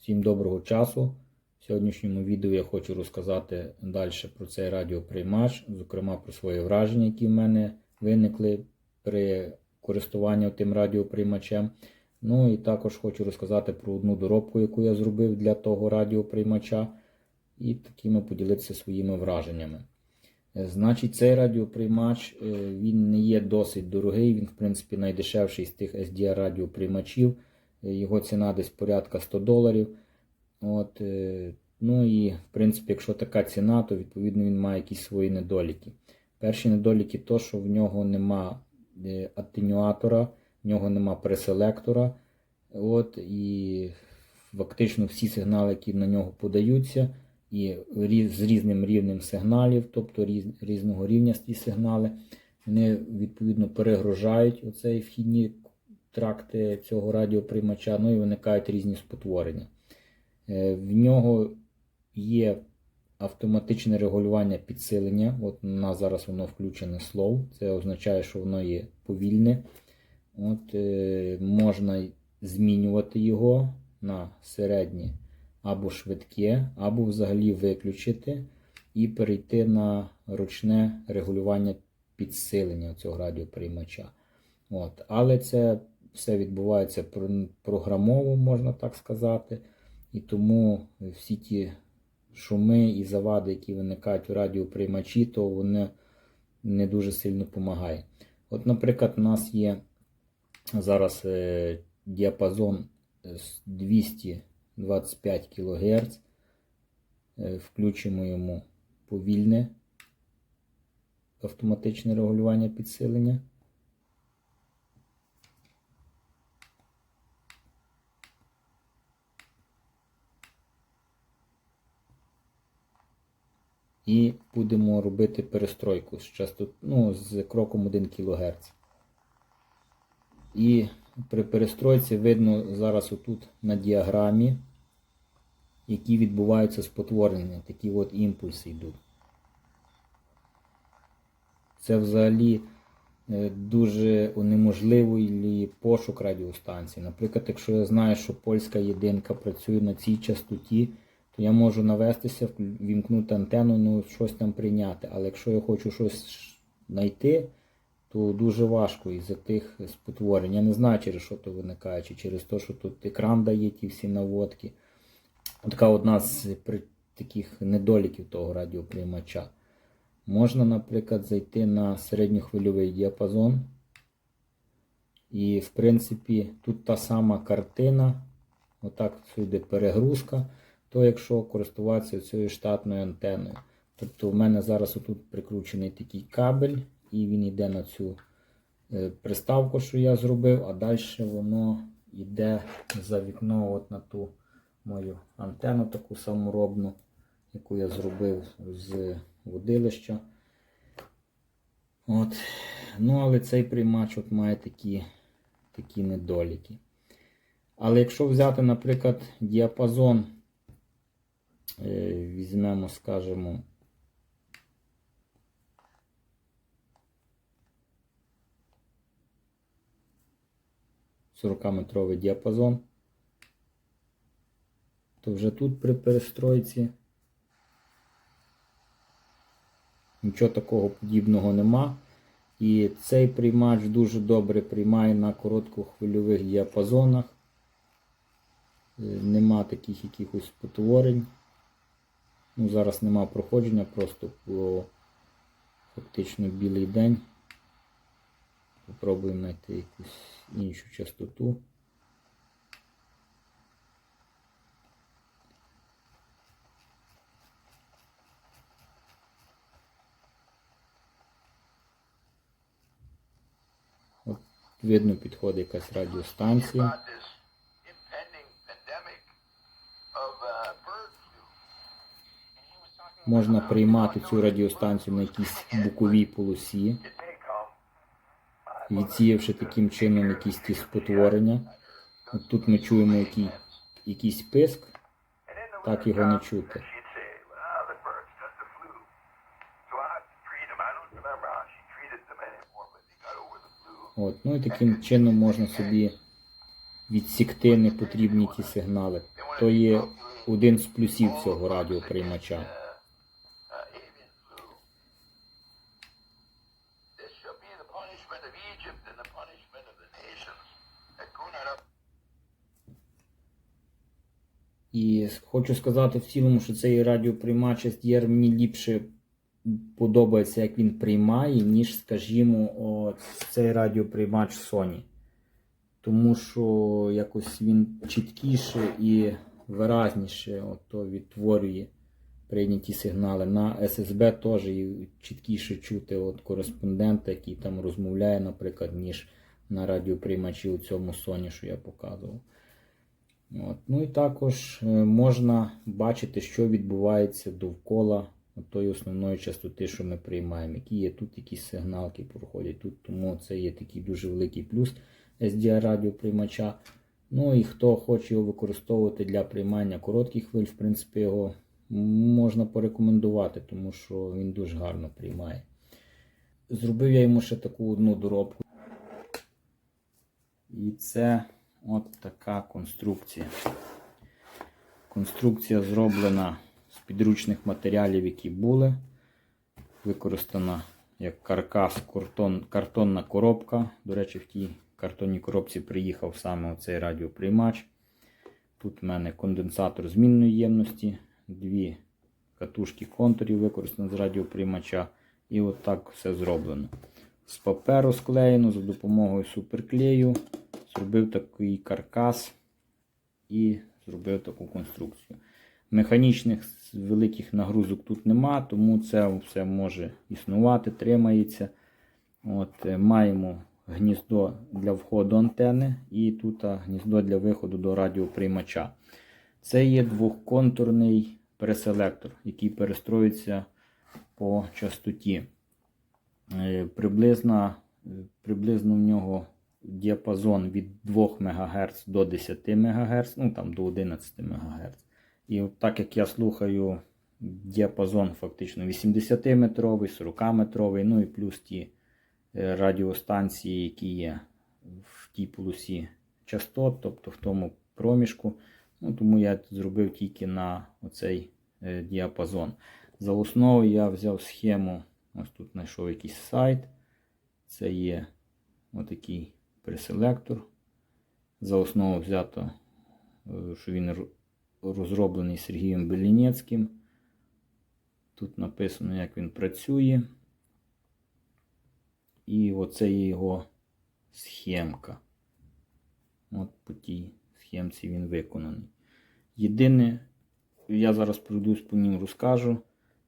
Всім доброго часу. В сьогоднішньому відео я хочу розказати далі про цей радіоприймач, зокрема про свої враження, які в мене виникли при користуванні тим радіоприймачем. Ну і також хочу розказати про одну доробку, яку я зробив для того радіоприймача, і такими поділитися своїми враженнями. Е, Значить, цей радіоприймач е, він не є досить дорогий, він, в принципі, найдешевший з тих SDR радіоприймачів. Його ціна десь порядка 100 доларів. От, е, ну і, в принципі, якщо така ціна, то відповідно він має якісь свої недоліки. Перші недоліки то, що в нього нема е, атенюатора, в нього нема преселектора. От, і фактично всі сигнали, які на нього подаються, і з різним рівнем сигналів, тобто різ, різного рівня ті сигнали, вони відповідно перегружають оцей вхідні тракти цього радіоприймача, ну і виникають різні спотворення. Е, В нього є автоматичне регулювання підсилення. От у нас зараз воно включене slow. Це означає, що воно є повільне. От, е, можна змінювати його на середнє або швидке, або взагалі виключити і перейти на ручне регулювання підсилення цього радіоприймача. От. Але це все відбувається програмово, можна так сказати. І тому всі ті шуми і завади, які виникають у радіоприймачі, то вони не дуже сильно допомагають. От, наприклад, у нас є зараз е, діапазон е, 225 кГц. Е, Включимо йому повільне автоматичне регулювання підсилення. І будемо робити перестройку з частот, ну, з кроком 1 кГц. І при перестройці видно зараз отут на діаграмі, які відбуваються спотворення, такі от імпульси йдуть. Це взагалі е, дуже унеможливий пошук радіостанції. Наприклад, якщо я знаю, що польська єдинка працює на цій частоті, то я можу навестися, вімкнути антенну, ну щось там прийняти. Але якщо я хочу щось знайти, то дуже важко із-за тих спотворень. Я не знаю, через що то виникає, чи через те, що тут екран дає ті всі наводки. Така одна з таких недоліків того радіоприймача. Можна, наприклад, зайти на середньохвильовий діапазон. І, в принципі, тут та сама картина. Отак сюди перегрузка. То якщо користуватися цією штатною антеною. Тобто в мене зараз отут прикручений такий кабель, і він йде на цю е, приставку, що я зробив, а далі воно йде за вікно от на ту мою антенну таку саморобну, яку я зробив з водилища. От. Ну, але цей приймач от має такі, такі недоліки. Але якщо взяти, наприклад, діапазон, візьмемо, скажімо, – 40-метровий діапазон, то вже тут при перестройці нічого такого подібного нема. І цей приймач дуже добре приймає на короткохвильових діапазонах. Е, Нема таких якихось спотворень. Ну, зараз нема проходження, просто було фактично білий день. Попробуємо знайти якусь іншу частоту. От видно, підходить якась радіостанція. Можна приймати цю радіостанцію на якійсь боковій полосі, відсіявши таким чином якісь ті спотворення. От тут ми чуємо який, якийсь писк, так його не чути. От, ну і таким чином можна собі відсікти непотрібні ті сигнали. То є один з плюсів цього радіоприймача. Хочу сказати в цілому, що цей радіоприймач SDR мені ліпше подобається, як він приймає, ніж, скажімо, цей радіоприймач Sony. Тому що якось він чіткіше і виразніше ото відтворює прийняті сигнали. На SSB теж чіткіше чути от кореспондента, який там розмовляє, наприклад, ніж на радіоприймачі у цьому Sony, що я показував. От. Ну і також е, можна бачити, що відбувається довкола тої основної частоти, що ми приймаємо. Які є тут якісь сигналки проходять тут, тому це є такий дуже великий плюс SDR радіоприймача. Ну і хто хоче його використовувати для приймання коротких хвиль, в принципі, його можна порекомендувати, тому що він дуже гарно приймає. Зробив я йому ще таку одну доробку. І це от така конструкція. Конструкція зроблена з підручних матеріалів, які були. Використана як каркас картон, картонна коробка. До речі, в тій картонній коробці приїхав саме оцей радіоприймач. Тут в мене конденсатор змінної ємності, дві катушки контурів використано з радіоприймача. І от все зроблено. З паперу склеєно за допомогою суперклею. Зробив такий каркас і зробив таку конструкцію. Механічних великих нагрузок тут нема, тому це все може існувати, тримається. От, е, Маємо гніздо для входу антени і тут гніздо для виходу до радіоприймача. Це є двохконтурний переселектор, який перестроюється по частоті. Е, Приблизно, е, приблизно в нього діапазон від 2 МГц до 10 МГц, ну там до 11 МГц. І так як я слухаю діапазон фактично 80-метровий, 40-метровий, ну і плюс ті е, радіостанції, які є в тій полосі частот, тобто в тому проміжку. Ну, тому я зробив тільки на оцей е, діапазон. За основу я взяв схему, ось тут знайшов якийсь сайт. Це є отакий преселектор. За основу взято, е, що він розроблений Сергієм Белінецьким. Тут написано, як він працює. І оце є його схемка. От по тій схемці він виконаний. Єдине, я зараз пройдусь по ним розкажу,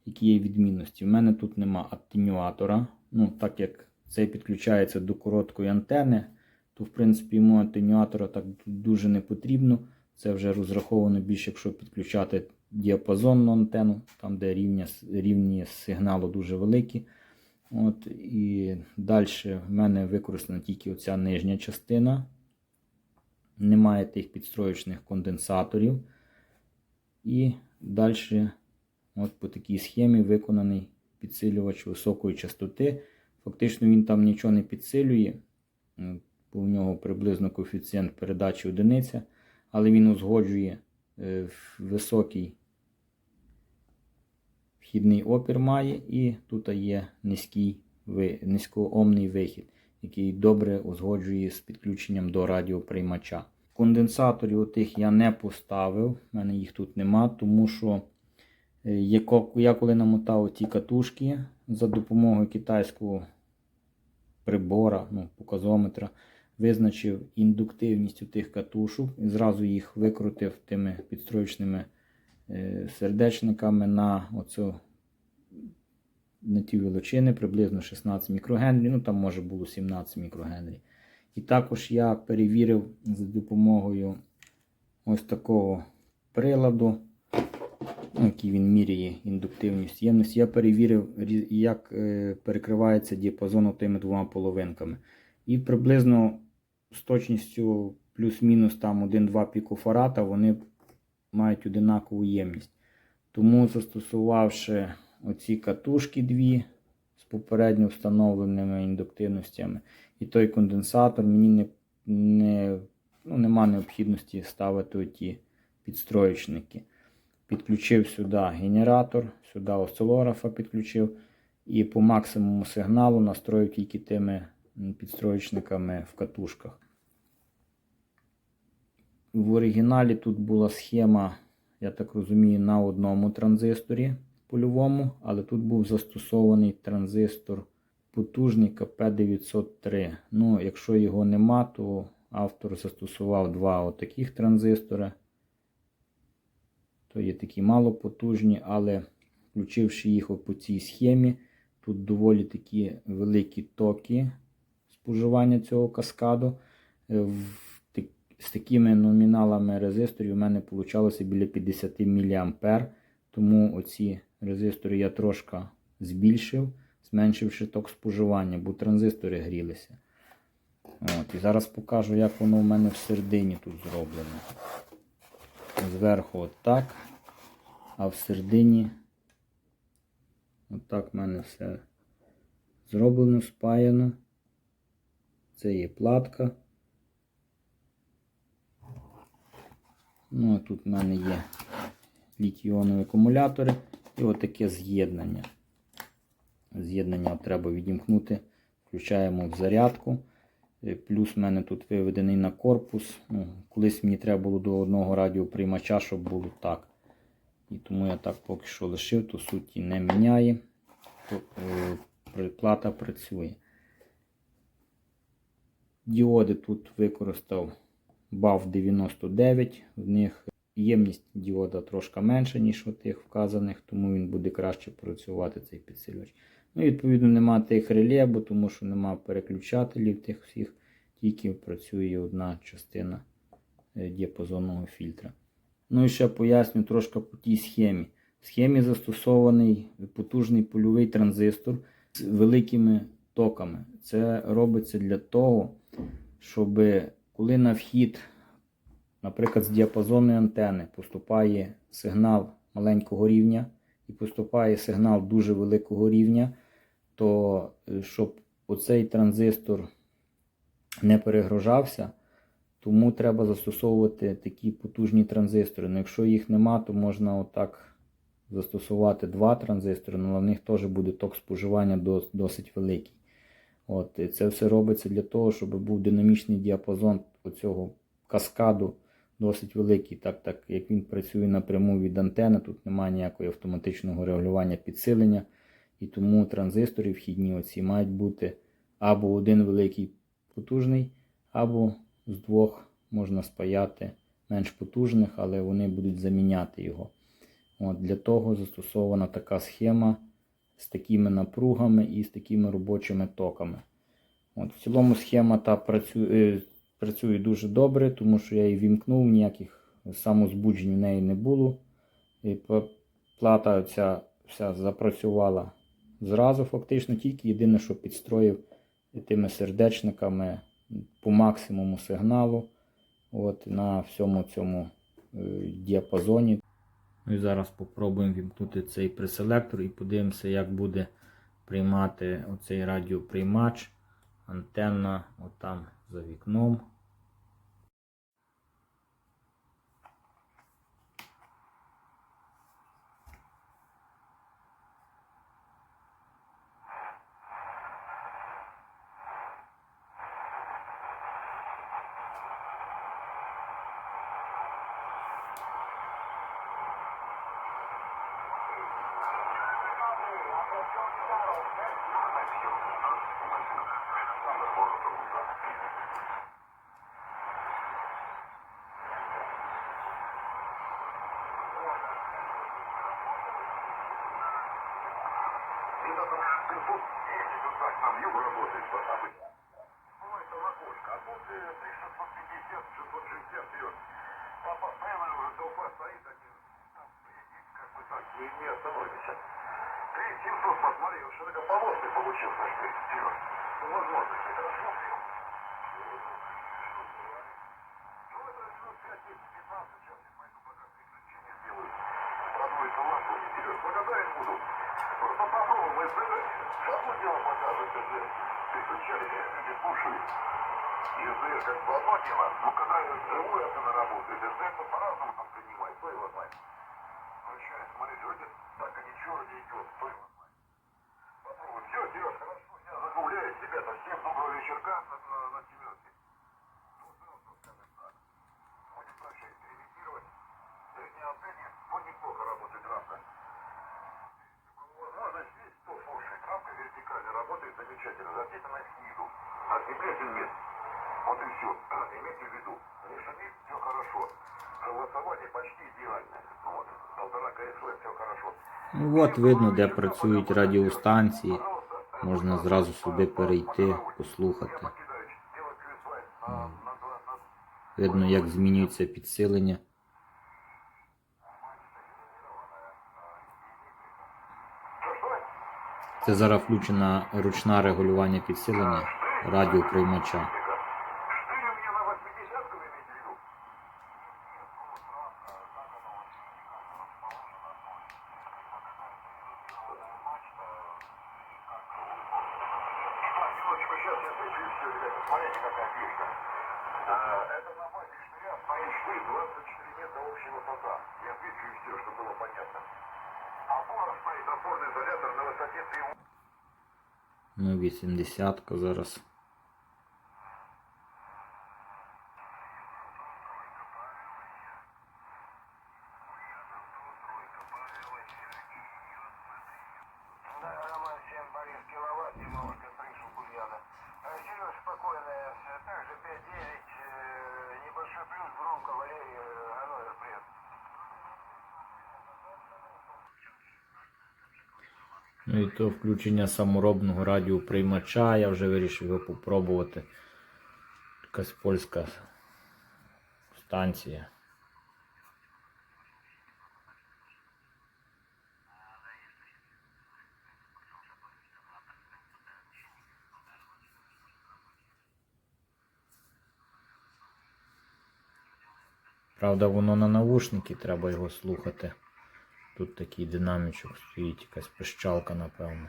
які є відмінності. У мене тут нема атенюатора. Ну, так як це підключається до короткої антени, то в принципі йому атенюатора так дуже не потрібно. Це вже розраховано більше, якщо підключати діапазонну антенну, там де рівня, рівні сигналу дуже великі. От, і далі в мене використана тільки оця нижня частина. Немає тих підстроєчних конденсаторів. І далі от по такій схемі виконаний підсилювач високої частоти. Фактично він там нічого не підсилює, бо в нього приблизно коефіцієнт передачі одиниця, але він узгоджує е, високий вхідний опір має, і тут є низький, низькоомний вихід, який добре узгоджує з підключенням до радіоприймача. Конденсаторів отих я не поставив, в мене їх тут нема, тому що е, я коли намотав ті катушки за допомогою китайського прибора, ну, показометра, визначив індуктивність у тих катушок і зразу їх викрутив тими підстроєчними е, сердечниками на оцю на ті величини, приблизно 16 мікрогенрі, ну там може було 17 мікрогенрі. І також я перевірив за допомогою ось такого приладу, який він міряє індуктивність ємності. Я перевірив, як е, перекривається діапазон тими двома половинками. І приблизно з точністю плюс-мінус там 1-2 пікофарата вони мають одинакову ємність. Тому застосувавши оці катушки дві з попередньо встановленими індуктивностями, і той конденсатор мені не, не ну, нема необхідності ставити оті підстроєчники. Підключив сюди генератор, сюди осцилографа підключив і по максимуму сигналу настроїв тільки тими підстроєчниками в катушках. В оригіналі тут була схема, я так розумію, на одному транзисторі польовому, але тут був застосований транзистор потужний КП903. Ну, якщо його нема, то автор застосував два отаких транзистори. То є такі малопотужні, але включивши їх по цій схемі, тут доволі такі великі токи споживання цього каскаду. Е, в З такими номіналами резисторів у мене вийшло біля 50 мА. Тому оці резистори я трошки збільшив, зменшивши ток споживання, бо транзистори грілися. От, і зараз покажу, як воно у мене всередині тут зроблено. Зверху отак, а всередині отак в мене все зроблено, спаяно. Це є платка. Ну, а тут в мене є літій-іонові акумулятори і отаке з'єднання. З'єднання треба відімкнути. Включаємо в зарядку. Е, Плюс в мене тут виведений на корпус. Ну, колись мені треба було до одного радіоприймача, щоб було так. І тому я так поки що лишив, то суті не міняє. Е, Плата працює. Діоди тут використав BAF 99. В них ємність діода трошки менша, ніж у тих вказаних, тому він буде краще працювати цей підсилювач. Ну, відповідно, нема тих реле, тому що нема переключателів тих всіх, тільки працює одна частина е, діапазонного фільтра. Ну і ще поясню трошки по тій схемі. В схемі застосований потужний польовий транзистор з великими токами. Це робиться для того, щоб коли на вхід, наприклад, з діапазонної антени поступає сигнал маленького рівня і поступає сигнал дуже великого рівня, то е, щоб оцей транзистор не перегружався, тому треба застосовувати такі потужні транзистори. Ну, якщо їх нема, то можна отак застосувати два транзистори, але в них теж буде ток споживання досить великий. От, і це все робиться для того, щоб був динамічний діапазон оцього каскаду досить великий, так, так як він працює напряму від антени, тут немає ніякого автоматичного регулювання підсилення. І тому транзистори вхідні оці мають бути або один великий потужний, або з двох можна спаяти менш потужних, але вони будуть заміняти його. От, для того застосована така схема з такими напругами і з такими робочими токами. От, в цілому схема та працює, е, працює дуже добре, тому що я її вімкнув, ніяких самозбуджень в неї не було. І плата ця вся запрацювала зразу, фактично, тільки єдине, що підстроїв тими сердечниками по максимуму сигналу от, на всьому цьому е, діапазоні. Ну і зараз спробуємо вімкнути цей преселектор і подивимося, як буде приймати оцей радіоприймач. Антенна отам за вікном. Соловьев работает по обычному. Бывает толокошка, а тут 650, 660 идет. Папа, прямо уже толпа стоит один. Там впереди, как бы так, вы не остановитесь. 3700, посмотри, он широкополосный получился, что ли, вперед. Ну, возможно, хорошо. Ну, это минут 5-10-15, сейчас я пойду пока приключения сделаю. Продует лапу и вперед. Благодарен буду. Просто подумай, шагу дело показывает уже. Ты вначале люди пушили. И СДР как бы одно дело, но когда живую она работает, СДР то по-разному там принимает, кто его знает. Включает, смотри, вроде так, а ничего не идет, кто его знает. Попробуй, все, делать хорошо, я загуляю тебя, всем доброго вечерка. Работает замечательно. Запитана снизу. А земля нет. Вот и все. Имейте в виду. Решили, все хорошо. Голосование почти идеальное. Вот. Полтора КСВ, все хорошо. Ну от видно, де працюють радіостанції. Можна зразу сюди перейти, послухати. На, на, на, Видно, як змінюється підсилення. Что, что? Це зараз включено ручне регулювання підсилення радіоприймача. Штырь у меня на 80 вы имеете в виду? Минуточку, сейчас я отвечу и все, ребята. Смотрите, какая фишка. А, Это на базе штыря стоит штырь 24 метра общего пота. Я отвечу и все, чтобы было понятно. Ну, 80 зараз. Спокойная, также 5-9, небольшой плюс, громко, Валерий, Ну і то включення саморобного радіоприймача. Я вже вирішив його попробувати. Якась польська станція. Правда, воно на навушники, треба його слухати. Тут такий динамічок стоїть, якась пищалка, напевно.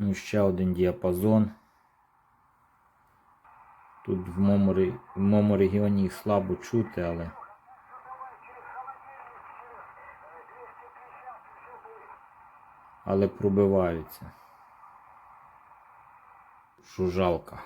Ну, ще один діапазон. Тут в моєму, в моєму регіоні їх слабо чути, але. Але пробиваються. Жужалка.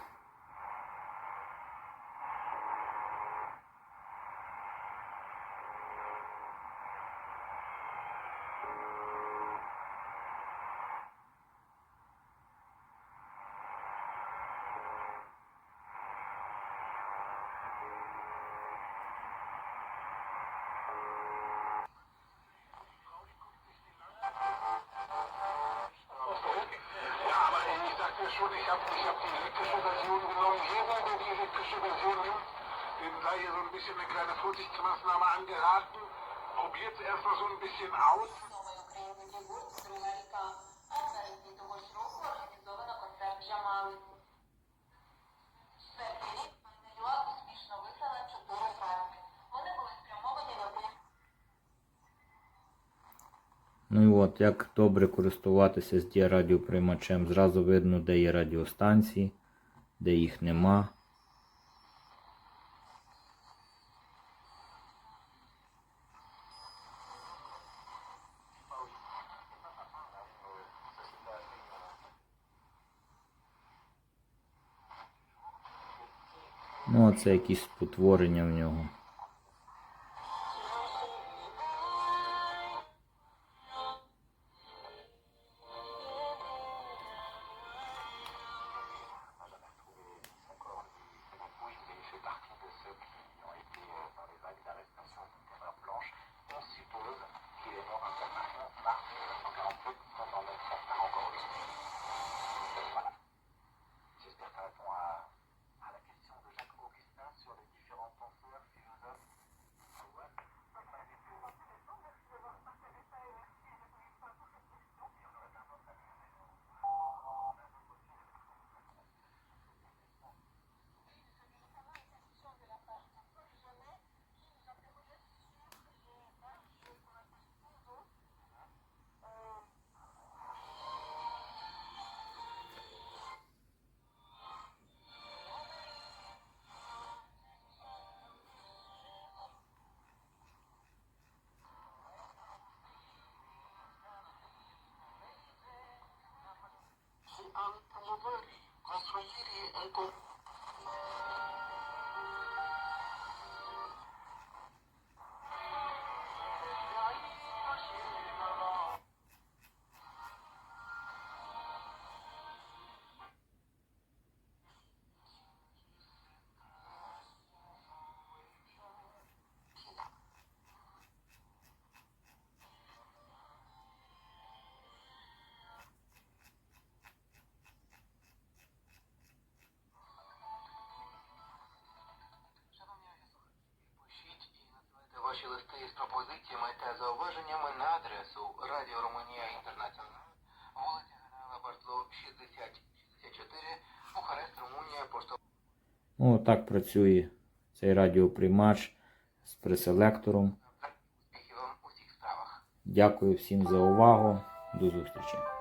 Schon, ich habe ich hab die elektrische Version genommen. Jeder, der die elektrische Version nimmt, dem sei hier so ein bisschen eine kleine Vorsichtsmaßnahme angeraten. Probiert es erstmal so ein bisschen aus. Ну і от, як добре користуватися з діарадіоприймачем. Зразу видно, де є радіостанції, де їх нема. Ну, а це якісь спотворення в нього. when you did Uncle? Ваші листи з пропозиціями та зауваженнями на адресу Радіо Румунія Інтернаціонал, вулиця Генерала Бартло, 6064, Бухарест, Румунія, поштова. Ну, так працює цей радіоприймач з преселектором. Дякую всім за увагу. До зустрічі.